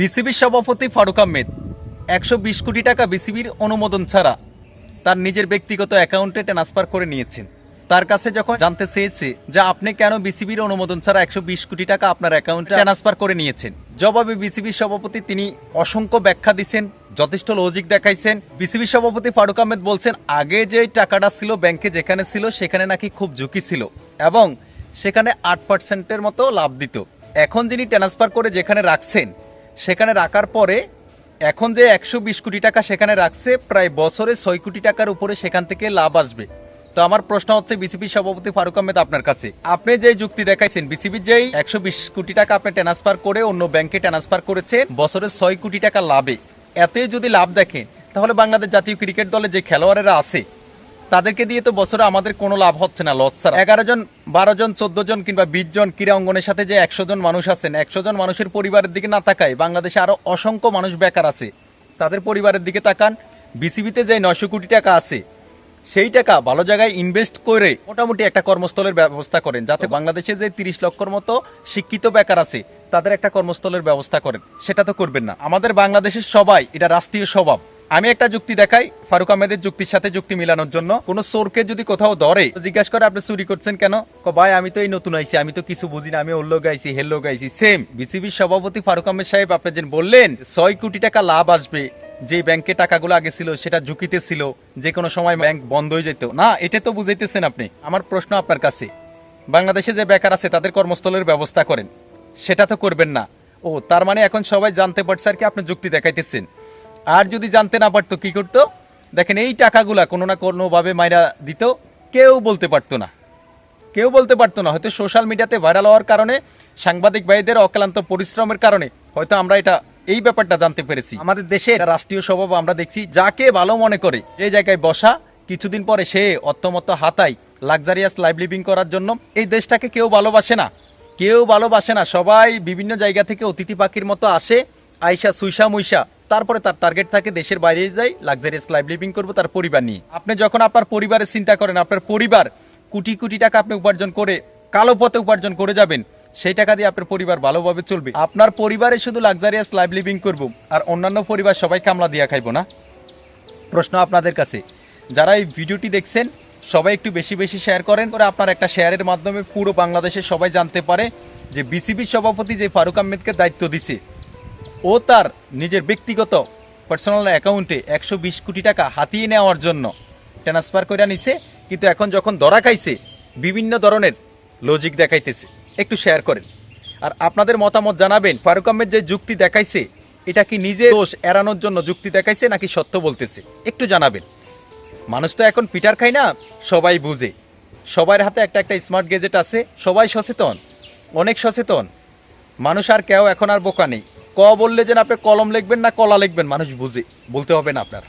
বিসিবির সভাপতি ফারুক আহমেদ, একশো বিশ কোটি টাকা বিসিবির অনুমোদন ছাড়া তার নিজের ব্যক্তিগত অ্যাকাউন্টে ট্রান্সফার করে নিয়েছেন। তার কাছে যখন জানতে চেয়েছে যে আপনি কেন বিসিবির অনুমোদন ছাড়া একশো বিশ কোটি টাকা আপনার অ্যাকাউন্টে ট্রান্সফার করে নিয়েছেন, জবাবে বিসিবির সভাপতি তিনি অসংখ্য ব্যাখ্যা দিচ্ছেন যথেষ্ট লজিক দেখাইছেন। বিসিবির সভাপতি ফারুক আহমেদ বলছেন, আগে যে টাকাটা ছিল ব্যাংকে যেখানে ছিল সেখানে নাকি খুব ঝুঁকি ছিল এবং সেখানে আট পার্সেন্টের মতো লাভ দিত। এখন যিনি ট্রান্সফার করে যেখানে রাখছেন সেখানে রাখার পরে এখন যে একশো বিশ কোটি টাকা সেখানে রাখছে, প্রায় বছরে ছয় কোটি টাকার উপরে সেখান থেকে লাভ আসবে। তো আমার প্রশ্ন হচ্ছে বিসিবি সভাপতি ফারুক আহমেদ আপনার কাছে। আপনি যে যুক্তি দেখাইছেন, বিসিবির যেই একশো বিশ কোটি টাকা আপনি ট্রান্সফার করে অন্য ব্যাংকে ট্রান্সফার করেছেন, বছরে ছয় কোটি টাকা লাভে। এতে যদি লাভ দেখেন, তাহলে বাংলাদেশ জাতীয় ক্রিকেট দলে যে খেলোয়াড়েরা আছে তাদেরকে দিয়ে তো বছরে আমাদের কোনো লাভ হচ্ছে না, লস ছাড়া। এগারো জন, বারো জন, চোদ্দ জন কিংবা বিশ জন ক্রীড়া অঙ্গনের সাথে যে একশো জন মানুষ আছেন, একশো জন মানুষের পরিবারের দিকে না তাকায় বাংলাদেশে আরও অসংখ্য মানুষ বেকার আছে। তাদের পরিবারের দিকে তাকান, বিসিবিতে যে নয়শো কোটি টাকা আছে, সেই টাকা ভালো জায়গায় ইনভেস্ট করে মোটামুটি একটা কর্মস্থলের ব্যবস্থা করেন, যাতে বাংলাদেশে যে তিরিশ লক্ষর মতো শিক্ষিত বেকার আছে, তাদের একটা কর্মস্থলের ব্যবস্থা করেন। সেটা তো করবেন না। আমাদের বাংলাদেশের সবাই এটা রাষ্ট্রীয় স্বভাব। আমি একটা যুক্তি দেখাই, ফারুক আহমেদের যুক্তির সাথে যুক্তি মিলানোর জন্য। কোন চোরকে যদি কোথাও ধরে, জিজ্ঞাসা করে, আপনি চুরি করছেন কেন? ভাই, আমি তো এই নতুন আইছি, আমি তো কিছু বুঝি না, আমি ওর লোক আইছি, হের লোক আইছি। সেম বিসিবির সভাপতি ফারুক আহমেদ সাহেব, আপনি যে বললেন, ছয় কোটি টাকা লাভ আসবে, যে ব্যাংকে টাকাগুলো আগে ছিল, সেটা ঝুঁকিতে ছিল, যে কোনো সময় ব্যাংক বন্ধ হয়ে যেত। না, এটা তো বুঝাইতেছেন আপনি। আমার প্রশ্ন আপনার কাছে, বাংলাদেশে যে বেকার আছে, তাদের কর্মস্থলের ব্যবস্থা করেন, সেটা তো করবেন না। ও, তার মানে এখন সবাই জানতে পারছে আর কি আপনি যুক্তি দেখাইতেছেন। আর যদি জানতে না পারতো কি করতো? দেখেন এই টাকাগুলা কোনো না কোনোভাবে মাইরা দিত, কেউ বলতে পারতো না। কেউ বলতে পারতো না। হয়তো সোশ্যাল মিডিয়াতে ভাইরাল হওয়ার কারণে, সাংবাদিক ভাইদের অক্লান্ত পরিশ্রমের কারণে হয়তো আমরা এটা, এই ব্যাপারটা জানতে পেরেছি। আমাদের দেশে রাষ্ট্রীয় স্বভাব আমরা দেখছি, যাকে ভালো মনে করে, যে জায়গায় বসা, কিছুদিন পরে সে অত্তমত্ত হাতায় লাক্সারিয়াস লাইভ লিভিং করার জন্য, এই দেশটাকে কেউ ভালোবাসে না। কেউ ভালোবাসে না। সবাই বিভিন্ন জায়গা থেকে অতিথি পাখির মতো আসে, আইসা সুইসা মুইসা তারপরে তার টার্গেট থাকে দেশের বাইরে যাই লাক্সারিয়াস লাইভ লিভিং করব তার পরিবার নিয়ে। আপনি যখন আপনার পরিবারের চিন্তা করেন, আপনার পরিবার কোটি কোটি টাকা আপনি উপার্জন করে, কালো পথে উপার্জন করে যাবেন, সেই টাকা দিয়ে আপনার পরিবার ভালোভাবে চলবে। আপনার পরিবারে শুধু লাক্সারিয়াস লাইভ লিভিং করব, আর অন্যান্য পরিবার সবাই কামলা দিয়া খাইবো না। প্রশ্ন আপনাদের কাছে, যারা এই ভিডিওটি দেখছেন, সবাই একটু বেশি বেশি শেয়ার করেন, করে আপনার একটা শেয়ারের মাধ্যমে পুরো বাংলাদেশের সবাই জানতে পারে যে বিসিবির সভাপতি যে ফারুক আহমেদকে দায়িত্ব দিছে। ও তার নিজের ব্যক্তিগত পার্সোনাল অ্যাকাউন্টে একশো বিশ কোটি টাকা হাতিয়ে নেওয়ার জন্য ট্রান্সফার করে নিছে কিন্তু এখন যখন ধরা খাইছে, বিভিন্ন ধরনের লজিক দেখাইতেছে। একটু শেয়ার করেন। আর আপনাদের মতামত জানাবেন। ফারুক আহমেদ যে যুক্তি দেখাইছে, এটা কি নিজে দোষ এড়ানোর জন্য যুক্তি দেখাইছে নাকি সত্য বলতেছে? একটু জানাবেন। মানুষ তো এখন পিটার খায় না, সবাই বুঝে। সবার হাতে একটা একটা স্মার্ট গেজেট আছে, সবাই সচেতন, অনেক সচেতন। মানুষ আর কেউ এখন আর বোকা নেই। ক বললে যেন আপনি কলম লিখবেন না কলা লিখবেন, মানুষ বুঝে, বলতে হবে না আপনার।